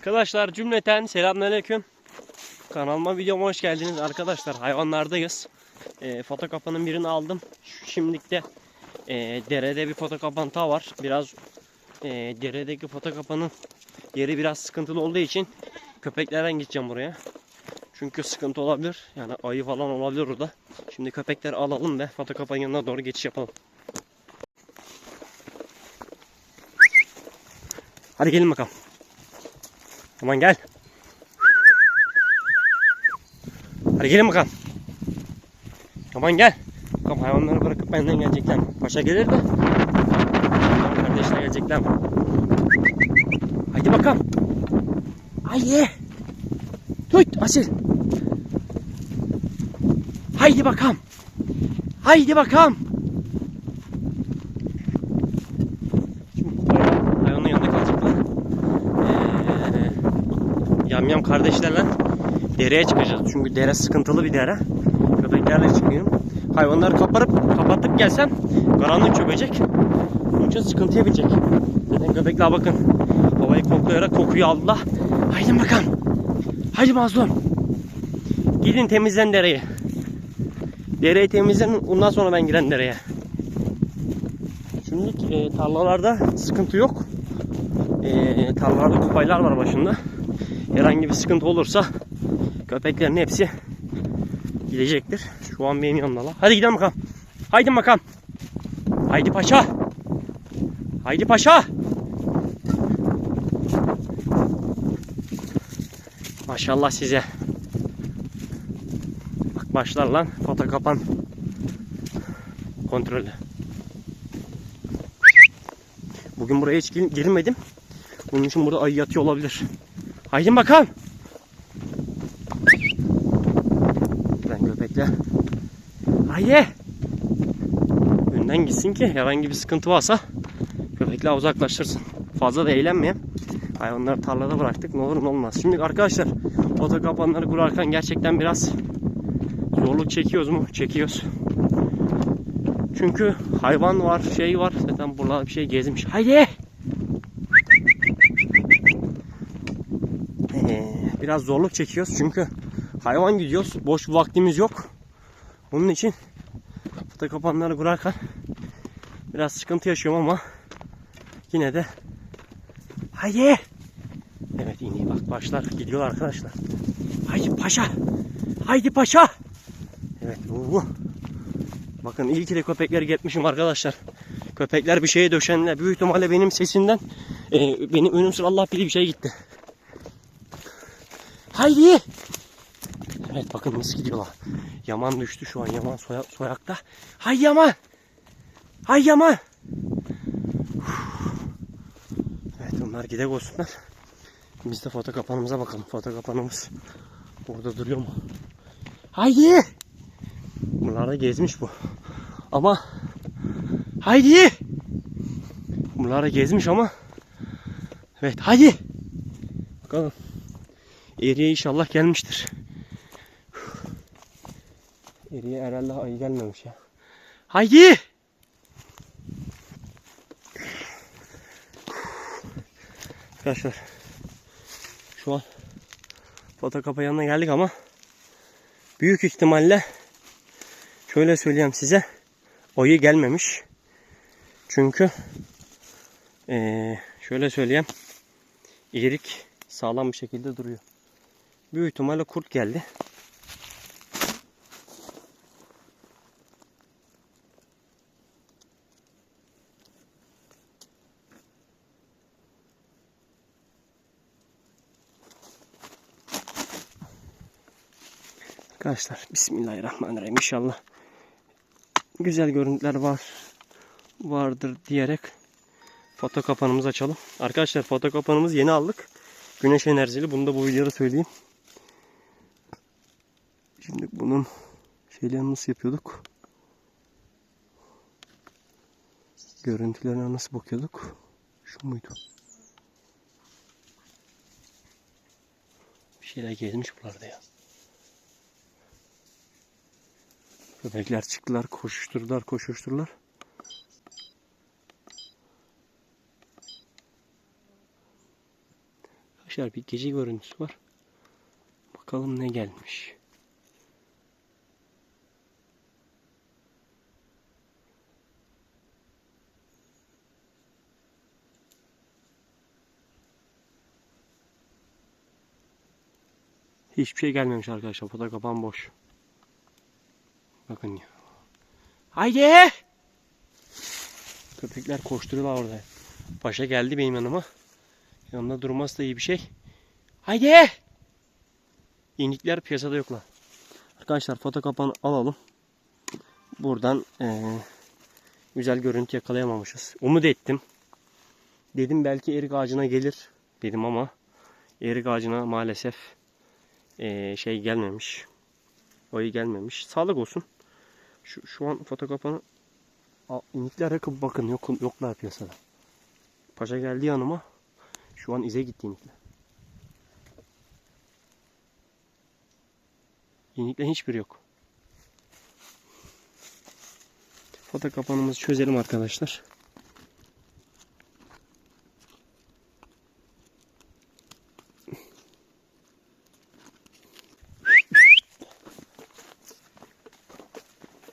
Arkadaşlar cümleten selamünaleyküm. Kanalıma videoma hoş geldiniz arkadaşlar. Hayvanlardayız. E, foto kapanın birini aldım. Şimdilik de e, derede bir foto kapanta var. Biraz e, deredeki foto kapanın yeri biraz sıkıntılı olduğu için köpeklerden gideceğim buraya. Çünkü sıkıntı olabilir. Yani ayı falan olabilir orada. Şimdi köpekleri alalım ve foto kapanın yanına doğru geçiş yapalım. Hadi gelin bakalım. Aman gel. Hadi gelin bakalım. Aman gel. Bakalım hayvanları bırakıp benden gelecekler? Paşa gelir de. Kardeşler gelecekler? Haydi bakalım. Haydi. Tut Asil. Haydi bakalım. Haydi bakalım. Şimdi bu hayvan- hayvanın yanında kalacaklar. Ee, yamyam kardeşlerle dereye çıkacağız. Çünkü dere sıkıntılı bir dere. Köpeklerle çıkıyorum. Hayvanları kaparıp kapatıp gelsem karanlık çökecek. Onun için sıkıntıya binecek. Zaten köpekler bakın havayı koklayarak kokuyu aldılar. Haydi bakalım. Haydi mazlum. Gidin temizlen dereyi. Dereyi temizlenin ondan sonra ben giren dereye. Şimdi e, tarlalarda sıkıntı yok. E, tarlalarda kupaylar var başında. Herhangi bir sıkıntı olursa köpeklerin hepsi gidecektir. Şu an benim yanımdalar. Hadi gidelim bakalım. Haydi bakalım. Haydi paşa. Haydi paşa. Maşallah size. Bak başlar lan foto kapan kontrolü. Bugün buraya hiç girmedim. Bunun için burada ayı yatıyor olabilir. Haydi bakalım. Köpekle. Haydi. Önden gitsin ki herhangi bir sıkıntı varsa köpekle uzaklaştırsın. Fazla da eğlenmeyin. Hayvanları tarlada bıraktık. Ne olur ne olmaz. Şimdi arkadaşlar oto kapanları kurarken gerçekten biraz zorluk çekiyoruz mu? Çekiyoruz. Çünkü hayvan var, şey var. Zaten burada bir şey gezmiş. Haydi. Ee, biraz zorluk çekiyoruz çünkü hayvan gidiyoruz. Boş bir vaktimiz yok. Onun için foto kapanları kurarken biraz sıkıntı yaşıyorum ama yine de haydi. Evet iyi bak başlar gidiyorlar arkadaşlar. Haydi paşa. Haydi paşa. Evet bu. Bakın iyi ki de köpekleri getmişim arkadaşlar. Köpekler bir şeye döşendiler. Büyük ihtimalle benim sesimden e, benim önüm sıra Allah bilir bir şey gitti. Haydi. Evet bakın nasıl gidiyorlar. Yaman düştü şu an. Yaman soya, soyakta. Hay Yaman. Hay Yaman. Evet onlar gidek olsunlar. Biz de foto kapanımıza bakalım. Foto kapanımız orada duruyor mu? Haydi. Bunlar gezmiş bu. Ama haydi. Bunlar gezmiş ama evet haydi. Bakalım. Eriye inşallah gelmiştir. Eriye herhalde ayı gelmemiş ya. Haydi. Arkadaşlar şu an foto kapı yanına geldik ama büyük ihtimalle şöyle söyleyeyim size ayı gelmemiş. Çünkü eee, şöyle söyleyeyim erik sağlam bir şekilde duruyor. Büyük ihtimalle kurt geldi. Arkadaşlar Bismillahirrahmanirrahim inşallah güzel görüntüler var vardır diyerek foto kapanımızı açalım. Arkadaşlar foto kapanımızı yeni aldık. Güneş enerjili. Bunu da bu videoda söyleyeyim. Şimdi bunun şeylerini nasıl yapıyorduk? Görüntülerine nasıl bakıyorduk? Şu muydu? Bir şeyler gezmiş buralarda ya. Köpekler çıktılar, koşuşturdular, koşuşturdular. Arkadaşlar bir gece görüntüsü var. Bakalım ne gelmiş. Hiçbir şey gelmemiş arkadaşlar. Foto kapan boş. Bakın ya. Haydi! Köpekler koşturuyorlar orada. Paşa geldi benim yanıma. Yanımda durması da iyi bir şey. Haydi! İnikler piyasada yoklar. Arkadaşlar foto kapanı alalım. Buradan eee, güzel görüntü yakalayamamışız. Umut ettim. Dedim belki erik ağacına gelir dedim ama erik ağacına maalesef eee, şey gelmemiş. Ayı gelmemiş. Sağlık olsun. Şu, şu an foto kapanı Aa, inikler yakın bakın yok, yoklar piyasada. Paşa geldi yanıma. Şu an ize gitti inikler. İnikler hiçbir yok. Foto kapanımızı çözelim arkadaşlar.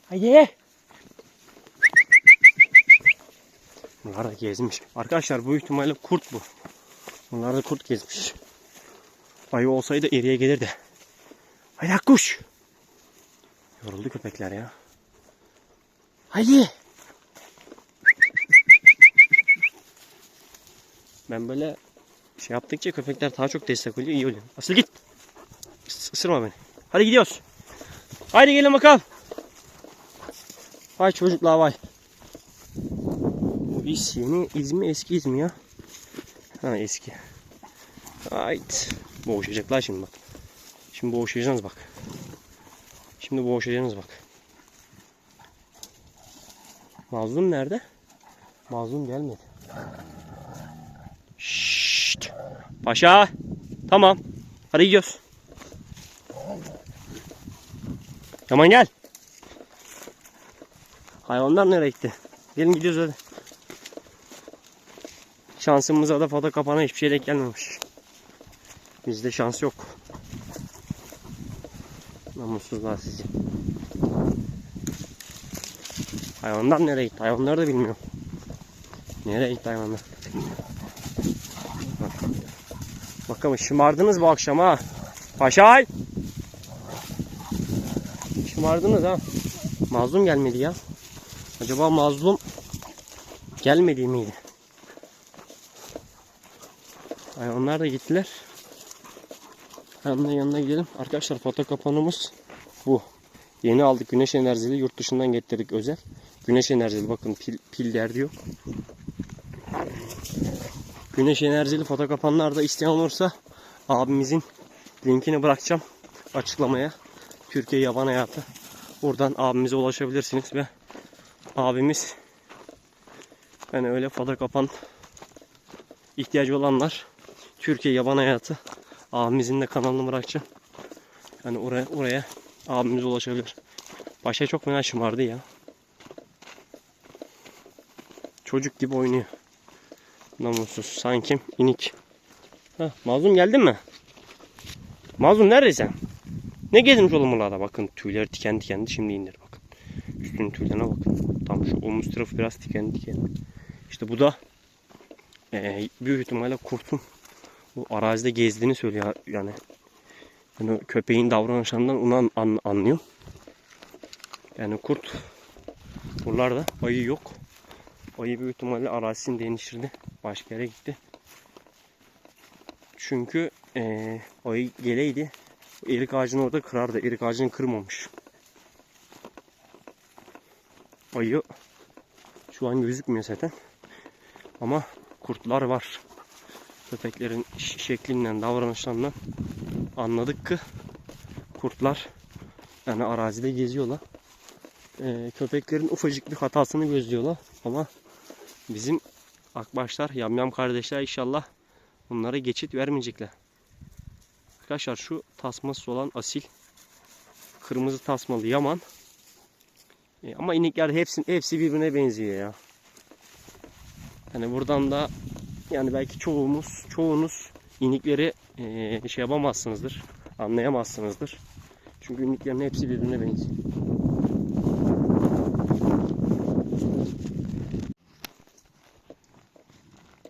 Haydi. Bunlar da gezmiş. Arkadaşlar bu ihtimalle kurt bu. Bunlar da kurt gezmiş. Ayı olsaydı eriye gelirdi. Haydi kuş. Yoruldu köpekler ya. Haydi. Ben böyle şey yaptıkça köpekler daha çok destek oluyor. iyi oluyor. Asıl git. Is- Isırma beni. Hadi gidiyoruz. Haydi gelin bakalım. Vay çocuklar vay. Bu iş yeni iz mi eski iz mi ya? Ha eski. Ait. Boğuşacaklar şimdi bak. Şimdi boğuşacaksınız bak. Şimdi boğuşacaksınız bak. Mazlum nerede? Mazlum gelmedi. Şşt. Paşa. Tamam. Hadi gidiyoruz. Yaman gel. Hayvanlar nereye gitti? Gelin gidiyoruz hadi. Şansımıza da foto kapana hiçbir şey denk gelmemiş. Bizde şans yok. Namussuzlar sizi. Hayvanlar nereye gitti? Hayvanları da bilmiyorum. Nereye gitti hayvanlar? Bak. Bakalım şımardınız bu akşam ha. Paşay! Şımardınız ha. Mazlum gelmedi ya. Acaba mazlum gelmedi miydi? Ay onlar da gittiler. Hemen yanına gidelim. Arkadaşlar foto kapanımız bu. Yeni aldık güneş enerjili yurt dışından getirdik özel. Güneş enerjili bakın pil, pil derdi yok. Güneş enerjili foto kapanlar da isteyen olursa abimizin linkini bırakacağım açıklamaya. Türkiye Yaban Hayatı. Oradan abimize ulaşabilirsiniz ve abimiz yani öyle foto kapan ihtiyacı olanlar Türkiye Yaban Hayatı abimizin de kanalını bırakacağım. Yani oraya oraya abimiz ulaşabilir. Başa çok fena şımardı ya. Çocuk gibi oynuyor. Namussuz. Sanki inik. Heh, Mazlum geldin mi? Mazlum neredesin? Ne gezmiş oğlum buralarda? Bakın tüyleri diken dikenli şimdi indir bakın. Üstünün tüylerine bakın. Tam şu omuz tarafı biraz diken diken. İşte bu da eee büyük ihtimalle kurtun bu arazide gezdiğini söylüyor yani. Yani köpeğin davranışlarından onu an, an- anlıyor. Yani kurt buralarda ayı yok. Ayı büyük ihtimalle arazisini değiştirdi. Başka yere gitti. Çünkü eee ayı geleydi. Erik ağacını orada kırardı. Erik ağacını kırmamış. Ayı şu an gözükmüyor zaten. Ama kurtlar var. Köpeklerin şeklinden, davranışlarından anladık ki kurtlar yani arazide geziyorlar. Ee, köpeklerin ufacık bir hatasını gözlüyorlar ama bizim akbaşlar, yamyam kardeşler inşallah bunlara geçit vermeyecekler. Arkadaşlar şu tasması olan asil kırmızı tasmalı yaman. E, ama inekler hepsi, hepsi birbirine benziyor ya. Hani buradan da yani belki çoğumuz, çoğunuz inikleri eee, şey yapamazsınızdır. Anlayamazsınızdır. Çünkü iniklerin hepsi birbirine benziyor.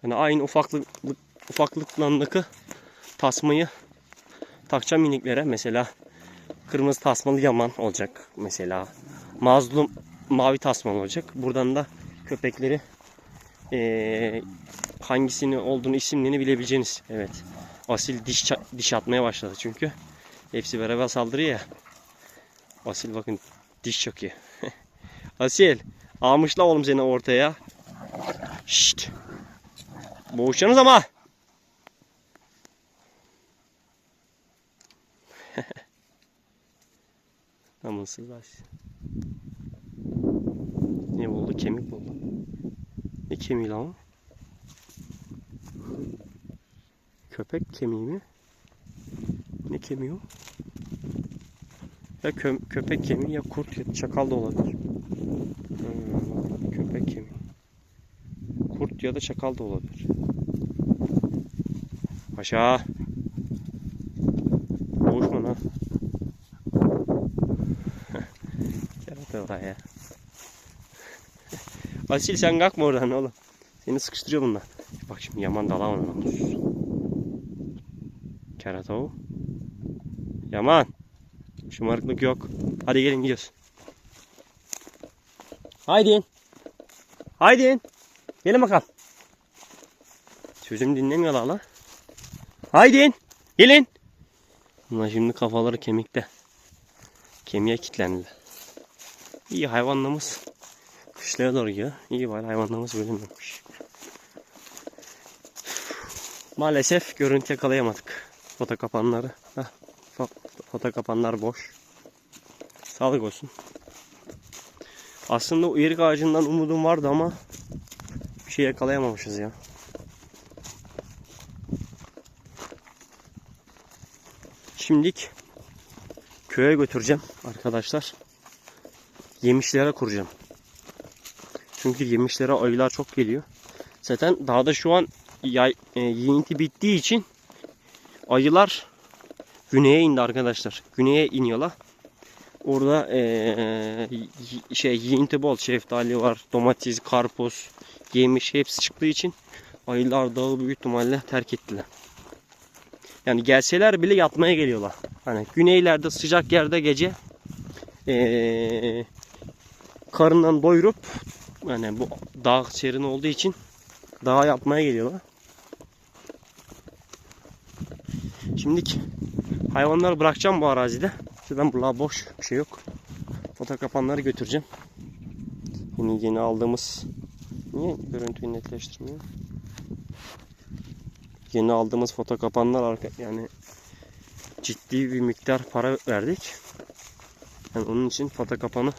Yani aynı ufaklık ufaklıklandaki tasmayı takacağım iniklere. Mesela kırmızı tasmalı yaman olacak mesela. Mazlum mavi tasmalı olacak. Buradan da köpekleri eee, hangisini olduğunu isimlerini bilebileceğiniz. Evet. Asil diş diş atmaya başladı çünkü. Hepsi beraber saldırıyor ya. Asil bakın diş çakıyor. Asil almışla oğlum seni ortaya. Şşt. Boğuşacaksınız ama. Namussuz Asil. Ne buldu? Kemik buldu. Ne kemiği lan? Köpek kemiği mi? Ne kemiği o? Ya kö- köpek kemiği ya kurt ya çakal da olabilir. Hmm, köpek kemiği. Kurt ya da çakal da olabilir. Paşa. Boğuşma lan. Kerata oraya. Asil sen kalkma oradan oğlum. Seni sıkıştırıyor bunlar. Bak şimdi yaman dala ona. Kerata o. Yaman. Şımarıklık yok. Hadi gelin gidiyoruz. Haydi. Haydi. Gelin bakalım. Sözüm dinlemiyorlar la. Haydi. Gelin. Bunlar şimdi kafaları kemikte. Kemiğe kilitlendiler. İyi hayvanlarımız kışlaya doğru gidiyor. İyi var hayvanlarımız bölünmemiş. Maalesef görüntü yakalayamadık. Foto kapanları. Heh, fo- foto kapanlar boş. Sağlık olsun. Aslında o erik ağacından umudum vardı ama bir şey yakalayamamışız ya. Şimdilik köye götüreceğim arkadaşlar. Yemişlere kuracağım. Çünkü yemişlere ayılar çok geliyor. Zaten dağda şu an yay, e, yiyinti bittiği için ayılar güneye indi arkadaşlar. Güneye iniyorlar. Orada e, şey yiyinti bol. Şeftali var, domates, karpuz, yemiş hepsi çıktığı için ayılar dağı büyük ihtimalle terk ettiler. Yani gelseler bile yatmaya geliyorlar. Hani güneylerde sıcak yerde gece eee karından doyurup yani bu dağ serin olduğu için dağa yatmaya geliyorlar. Şimdilik hayvanları bırakacağım bu arazide. Zaten buralar boş bir şey yok. Foto kapanları götüreceğim. Yeni yeni aldığımız niye görüntüyü netleştirmiyor? Yeni aldığımız foto kapanlar arka yani ciddi bir miktar para verdik. Yani onun için foto kapanı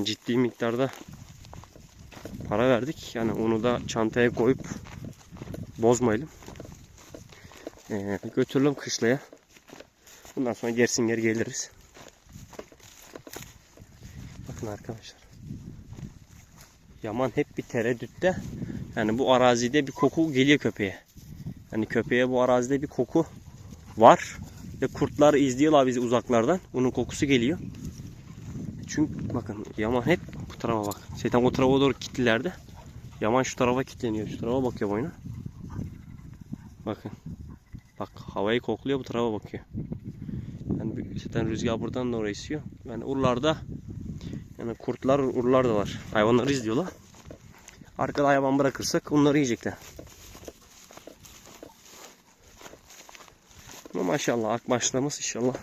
yani ciddi miktarda para verdik. Yani onu da çantaya koyup bozmayalım. Ee, götürelim kışlaya. Bundan sonra gerisin geri geliriz. Bakın arkadaşlar. Yaman hep bir tereddütte. Yani bu arazide bir koku geliyor köpeğe. Yani köpeğe bu arazide bir koku var. Ve kurtlar izliyorlar bizi uzaklardan. Onun kokusu geliyor. Çünkü bakın Yaman hep bu tarafa bak. Şeytan o tarafa doğru kilitlerdi. Yaman şu tarafa kilitleniyor. Şu tarafa bakıyor boyuna. Bakın. Bak havayı kokluyor bu tarafa bakıyor. Yani zaten rüzgar buradan da oraya esiyor. Yani urlarda yani kurtlar urlar da var. Hayvanları izliyorlar. Arkada hayvan bırakırsak onları yiyecekler. Ama maşallah akbaşlarımız inşallah.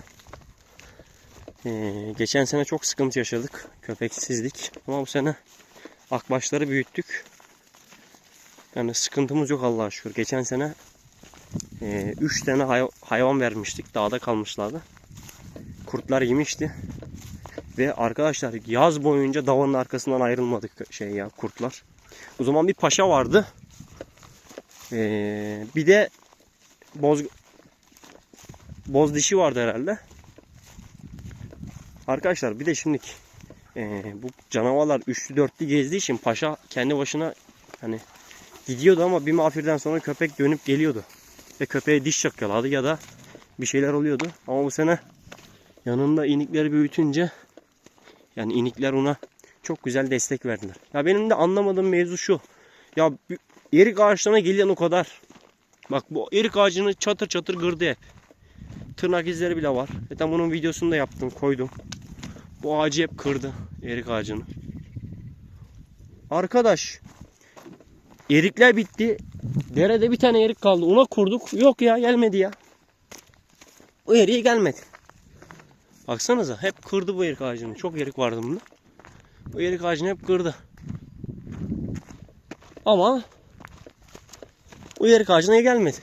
Ee, geçen sene çok sıkıntı yaşadık. Köpeksizlik. Ama bu sene akbaşları büyüttük. Yani sıkıntımız yok Allah'a şükür. Geçen sene 3 tane hay- hayvan vermiştik. Dağda kalmışlardı. Kurtlar yemişti. Ve arkadaşlar yaz boyunca davanın arkasından ayrılmadık şey ya kurtlar. O zaman bir paşa vardı. Ee, bir de boz boz dişi vardı herhalde. Arkadaşlar bir de şimdi bu canavarlar üçlü dörtlü gezdiği için paşa kendi başına hani gidiyordu ama bir mafirden sonra köpek dönüp geliyordu. Ve köpeğe diş çakıyorlardı ya da bir şeyler oluyordu. Ama bu sene yanında inikleri büyütünce yani inikler ona çok güzel destek verdiler. Ya benim de anlamadığım mevzu şu. Ya erik ağaçlarına gelen o kadar. Bak bu erik ağacını çatır çatır kırdı hep. Tırnak izleri bile var. Zaten bunun videosunu da yaptım koydum. Bu ağacı hep kırdı. Erik ağacını. Arkadaş. Erikler bitti. Derede bir tane erik kaldı. Ona kurduk. Yok ya gelmedi ya. O eriğe gelmedi. Baksanıza hep kırdı bu erik ağacını. Çok erik vardı bunda. Bu erik ağacını hep kırdı. Ama o erik ağacına gelmedi.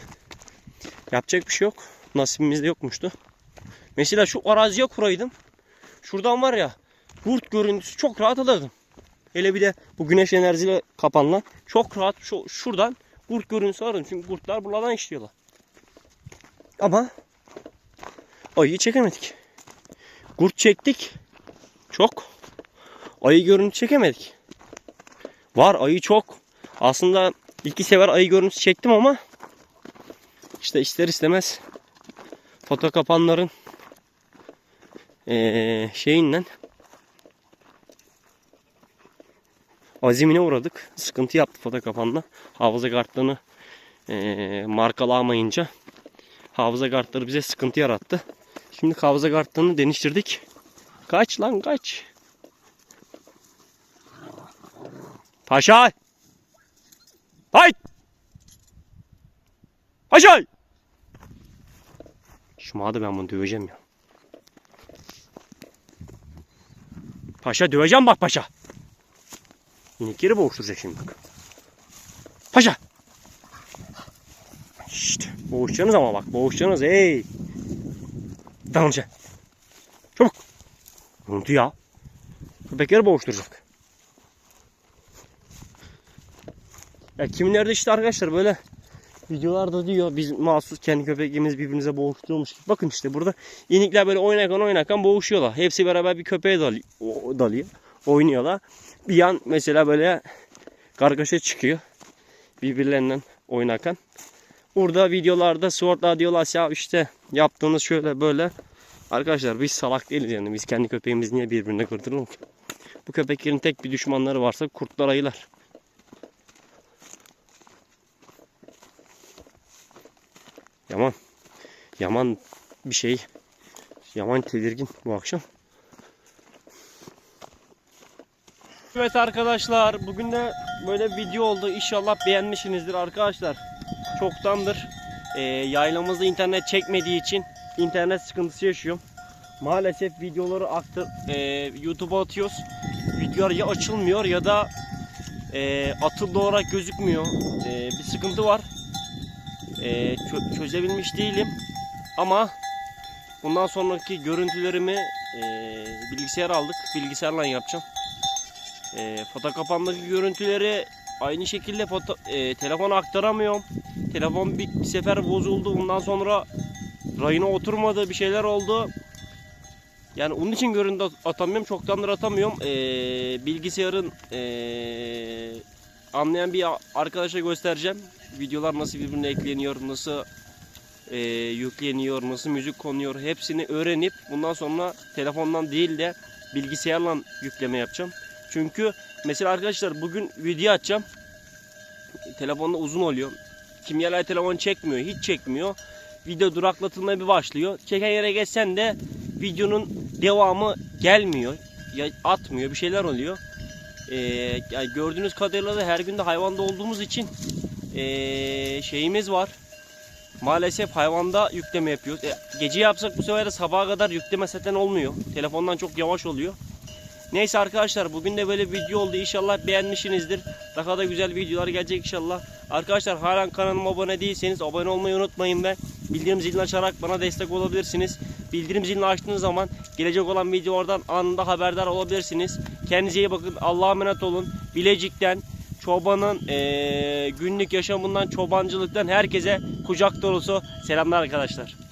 Yapacak bir şey yok. Nasibimizde yokmuştu. Mesela şu araziye kuraydım. Şuradan var ya kurt görüntüsü çok rahat alırdım. Hele bir de bu güneş enerjisiyle kapanılan çok rahat şu, şuradan kurt görüntüsü alırdım. Çünkü kurtlar buradan işliyorlar. Ama ayıyı çekemedik. Kurt çektik. Çok. Ayı görüntüsü çekemedik. Var ayı çok. Aslında iki sefer ayı görüntüsü çektim ama işte ister istemez foto kapanların eee şeyinden azimine uğradık. Sıkıntı yaptı foto kapanla. Hafıza kartlarını eee markalamayınca hafıza kartları bize sıkıntı yarattı. Şimdi hafıza kartlarını değiştirdik. Kaç lan kaç. Paşa. Hayt. Paşa. Şımadı ben bunu döveceğim ya. Paşa döveceğim bak paşa. İnekleri boğuşturacak şimdi bak. Paşa. Şşt. Boğuşacaksınız ama bak boğuşacaksınız hey. Sen. Çabuk. Unuttu ya. Köpekleri boğuşturacak. Ya kimilerde işte arkadaşlar böyle videolarda diyor biz mahsus kendi köpeğimiz birbirimize boğuşturuyormuş. Bakın işte burada inikler böyle oynarken oynarken boğuşuyorlar. Hepsi beraber bir köpeğe dal dalıyor. Oynuyorlar. Bir yan mesela böyle kargaşa çıkıyor. Birbirlerinden oynarken. Burada videolarda swordlar diyorlar ya işte yaptığınız şöyle böyle. Arkadaşlar biz salak değiliz yani. Biz kendi köpeğimiz niye birbirine kırdıralım? Bu köpeklerin tek bir düşmanları varsa kurtlar ayılar. Yaman. Yaman bir şey. Yaman tedirgin bu akşam. Evet arkadaşlar bugün de böyle video oldu. İnşallah beğenmişsinizdir arkadaşlar. Çoktandır e, yaylamızda internet çekmediği için internet sıkıntısı yaşıyorum. Maalesef videoları aktır, e, YouTube'a atıyoruz. Videolar ya açılmıyor ya da e, atıldı olarak gözükmüyor. E, bir sıkıntı var. E, çö- çözebilmiş değilim. Ama bundan sonraki görüntülerimi e, bilgisayar aldık. Bilgisayarla yapacağım. E, foto kapandaki görüntüleri aynı şekilde foto, e, telefona aktaramıyorum. Telefon bir sefer bozuldu. Bundan sonra rayına oturmadı. Bir şeyler oldu. Yani onun için görüntü at- atamıyorum. Çoktandır atamıyorum. E, bilgisayarın e, anlayan bir arkadaşa göstereceğim. Videolar nasıl birbirine ekleniyor, nasıl e, yükleniyor, nasıl müzik konuyor hepsini öğrenip bundan sonra telefondan değil de bilgisayarla yükleme yapacağım. Çünkü mesela arkadaşlar bugün video açacağım. Telefonda uzun oluyor. Kimyalar telefon çekmiyor, hiç çekmiyor. Video duraklatılmaya bir başlıyor. Çeken yere geçsen de videonun devamı gelmiyor. Ya atmıyor, bir şeyler oluyor. Ee, yani gördüğünüz kadarıyla da her gün de hayvanda olduğumuz için ee, şeyimiz var. Maalesef hayvanda yükleme yapıyoruz. E, gece yapsak bu sefer de sabaha kadar yükleme zaten olmuyor. Telefondan çok yavaş oluyor. Neyse arkadaşlar bugün de böyle bir video oldu. İnşallah beğenmişsinizdir. Daha da güzel videolar gelecek inşallah. Arkadaşlar halen kanalıma abone değilseniz abone olmayı unutmayın ve bildirim zilini açarak bana destek olabilirsiniz. Bildirim zilini açtığınız zaman gelecek olan videolardan anında haberdar olabilirsiniz. Kendinize iyi bakın. Allah'a emanet olun. Bilecik'ten çobanın eee, günlük yaşamından, çobancılıktan herkese kucak dolusu selamlar arkadaşlar.